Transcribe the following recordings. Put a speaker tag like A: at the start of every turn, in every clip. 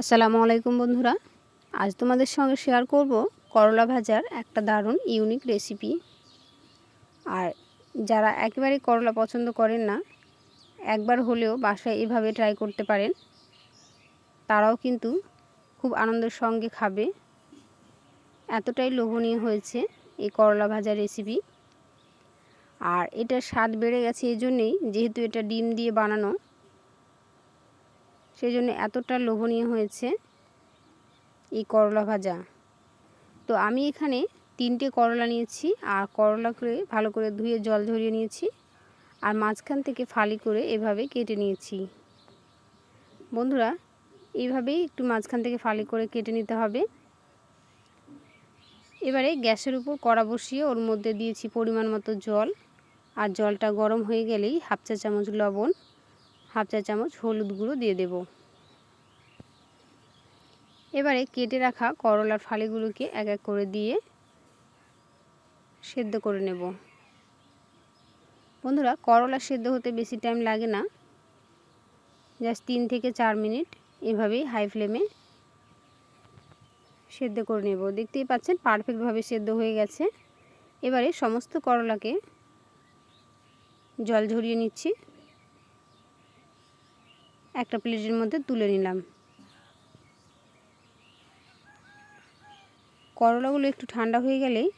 A: আসসালামু আলাইকুম বন্ধুরা। আজ তোমাদের সঙ্গে শেয়ার করব করলা ভাজার একটা দারুণ ইউনিক রেসিপি আর যারা একেবারে করলা পছন্দ করেন না, একবার হলেও বাসায় এভাবে ট্রাই করতে পারেন। তারাও কিন্তু খুব আনন্দের সঙ্গে খাবে। এতটাই লোভনীয় হয়েছে এই করলা ভাজার রেসিপি আর এটার স্বাদ বেড়ে গেছে এই জন্যেই যেহেতু এটা ডিম দিয়ে বানানো সেই জন্য এতটা লোভনীয় হয়েছে এই করলা ভাজা। তো আমি এখানে তিনটে করলা নিয়েছি আর করলা করে ভালো করে ধুয়ে জল ঝরিয়ে নিয়েছি আর মাঝখান থেকে ফালি করে এভাবে কেটে নিয়েছি। বন্ধুরা এইভাবেই একটু মাঝখান থেকে ফালি করে কেটে নিতে হবে। এবারে গ্যাসের উপর কড়া বসিয়ে ওর মধ্যে দিয়েছি পরিমাণ মতো জল। আর জলটা গরম হয়ে গেলেই হাফ চা চামচ লবণ। হাফ চা চামচ হলুদ গুঁড়ো দিয়ে দেব। এবারে কেটে রাখা করলার ফালিগুলোকে এক এক করে দিয়ে সেদ্ধ করে নেব। বন্ধুরা, করলা সেদ্ধ হতে বেশি টাইম লাগে না। জাস্ট তিন থেকে চার মিনিট এভাবেই হাই ফ্লেমে সেদ্ধ করে নেব। দেখতেই পাচ্ছেন পারফেক্টভাবে সেদ্ধ হয়ে গেছে। এবারে সমস্ত করলাকে জল ঝরিয়ে নিচ্ছি। একটা প্লেটের মধ্যে তুলে নিলাম। করলাগুলো একটু ঠান্ডা হয়ে গেলেই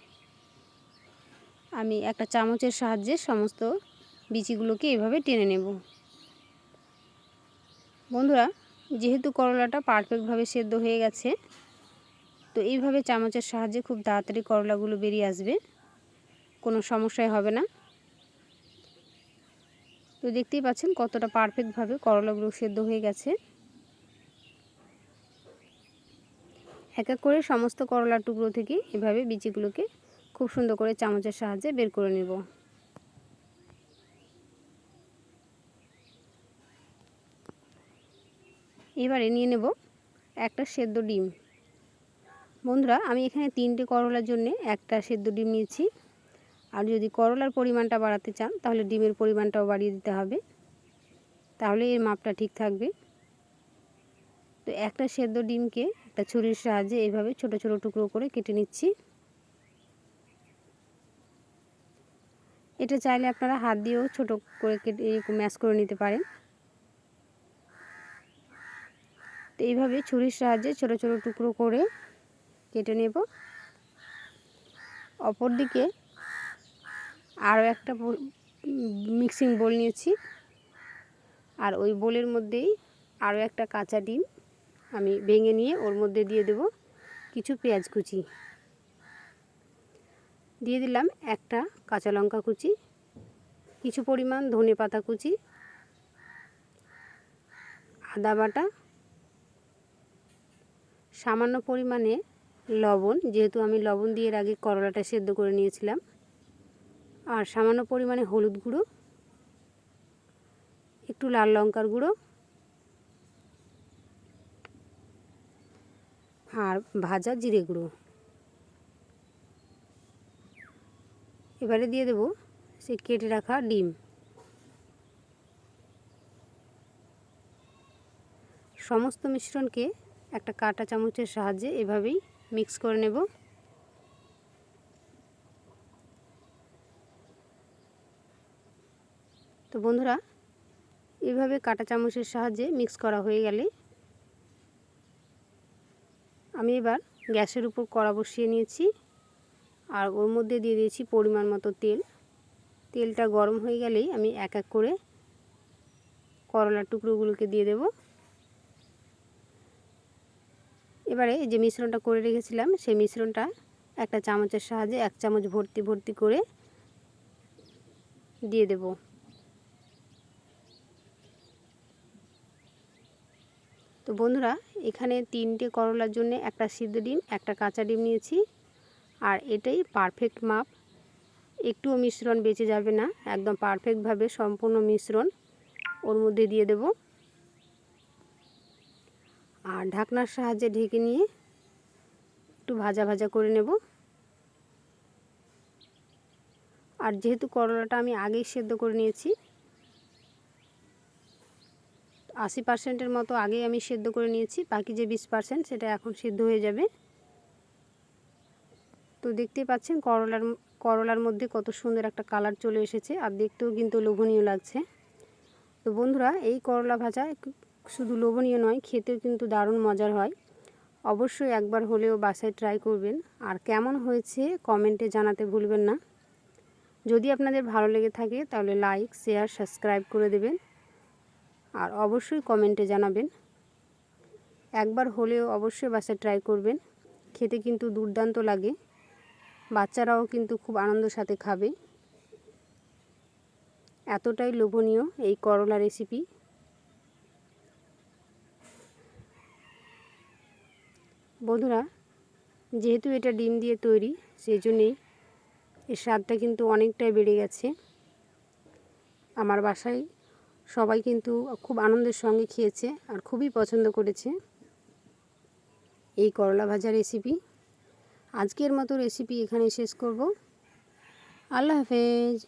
A: আমি একটা চামচের সাহায্যে সমস্ত বিচিগুলোকে এভাবে টেনে নেব। বন্ধুরা, যেহেতু করলাটা পারফেক্টভাবে সেদ্ধ হয়ে গেছে, তো এইভাবে চামচের সাহায্যে খুব তাড়াতাড়ি করলাগুলো বেরিয়ে আসবে, কোনো সমস্যাই হবে না। তো দেখতেই পাচ্ছেন কতটা পারফেক্টভাবে করলাগুলো সেদ্ধ হয়ে গেছে। এক এক করে সমস্ত করলার টুকরো থেকে এভাবে বিচিগুলোকে খুব সুন্দর করে চামচের সাহায্যে বের করে নেব। এবারে নিয়ে নেব একটা সেদ্ধ ডিম। বন্ধুরা, আমি এখানে তিনটে করলার জন্য একটা সেদ্ধ ডিম নিয়েছি। আর যদি করলার পরিমাণটা বাড়াতে চান, তাহলে ডিমের পরিমাণটাও বাড়িয়ে দিতে হবে। তাহলে এর মাপটা ঠিক থাকবে। তো একটা সেদ্ধ ডিমকে একটা ছুরির সাহায্যে এইভাবে ছোট ছোট টুকরো করে কেটে নিচ্ছি। এটা চাইলে আপনারা হাত দিয়েও ছোট করে কেটে ম্যাশ করে নিতে পারেন। তো এইভাবে ছুরির সাহায্যে ছোট ছোট টুকরো করে কেটে নেব। অপরদিকে আরও একটা মিক্সিং বোল নিয়েছি। আর ওই বোলের মধ্যেই আরও একটা কাঁচা ডিম আমি ভেঙে নিয়ে ওর মধ্যে দিয়ে দেব কিছু পেঁয়াজ কুচি। দিয়ে দিলাম একটা কাঁচা লঙ্কা কুচি, কিছু পরিমাণ ধনে পাতা কুচি, আদা বাটা, সামান্য পরিমাণে লবণ, যেহেতু আমি লবণ দিয়ে আগে করলাটা সেদ্ধ করে নিয়েছিলাম। আর সামান্য পরিমাণে হলুদ গুঁড়ো, একটু লাল লঙ্কার গুঁড়ো আর ভাজা জিরে গুঁড়ো। এবারে দিয়ে দেব সে কেটে রাখা ডিম। সমস্ত মিশ্রণকে একটা কাটা চামচের সাহায্যে এভাবেই মিক্স করে নেব। তো বন্ধুরা, এভাবে কাটা চামচের সাহায্যে মিক্স করা হয়ে গেলে আমি এবার গ্যাসের উপর কড়া বসিয়ে নিয়েছি আর ওর মধ্যে দিয়ে দিয়েছি পরিমাণ মতো তেল। তেলটা গরম হয়ে গেলেই আমি এক এক করে করলার টুকরোগুলোকে দিয়ে দেব। এবারে যে মিশ্রণটা করে রেখেছিলাম, সেই মিশ্রণটা একটা চামচের সাহায্যে এক চামচ ভর্তি ভর্তি করে দিয়ে দেবো। তো বন্ধুরা, এখানে তিনটে করলার জন্য একটা সিদ্ধ ডিম, একটা কাঁচা ডিম নিয়েছি। আর এটাই পারফেক্ট মাপ। একটুও মিশ্রণ বেঁচে যাবে না, একদম পারফেক্টভাবে সম্পূর্ণ মিশ্রণ ওর মধ্যে দিয়ে দেব। আর ঢাকনার সাহায্যে ঢেকে নিয়ে একটু ভাজা ভাজা করে নেব। আর যেহেতু করলাটা আমি আগেই সেদ্ধ করে নিয়েছি আশি পার্সেন্টের মতো আগে আমি সেদ্ধ করে নিয়েছি। বাকি যে বিশ পার্সেন্ট সেটা এখন সেদ্ধ হয়ে যাবে। তো দেখতেই পাচ্ছেন করলার করলার মধ্যে কত সুন্দর একটা কালার চলে এসেছে আর দেখতেও কিন্তু লোভনীয় লাগছে। তো বন্ধুরা, এই করলা ভাজা শুধু লোভনীয় নয়, খেতেও কিন্তু দারুণ মজার হয়। অবশ্যই একবার হলেও বাসায় ট্রাই করবেন। আর কেমন হয়েছে কমেন্টে জানাতে ভুলবেন না। যদি আপনাদের ভালো লেগে থাকে তাহলে লাইক শেয়ার সাবস্ক্রাইব করে দেবেন। আর অবশ্যই কমেন্টে জানাবেন। একবার হলেও অবশ্যই বাসায় ট্রাই করবেন। খেতে কিন্তু দুর্দান্ত লাগে। বাচ্চারাও কিন্তু খুব আনন্দের সাথে খাবে। এতটাই লোভনীয় এই করলা রেসিপি বন্ধুরা, যেহেতু এটা ডিম দিয়ে তৈরি সেই জন্যেই এর স্বাদটা কিন্তু অনেকটাই বেড়ে গেছে। আমার বাসায় সবাই কিন্তু খুব আনন্দের সঙ্গে খেয়েছে আর খুবই পছন্দ করেছে এই করলা ভাজা রেসিপি আজকের মতো রেসিপি এখানে শেষ করব। আল্লাহ হাফেজ।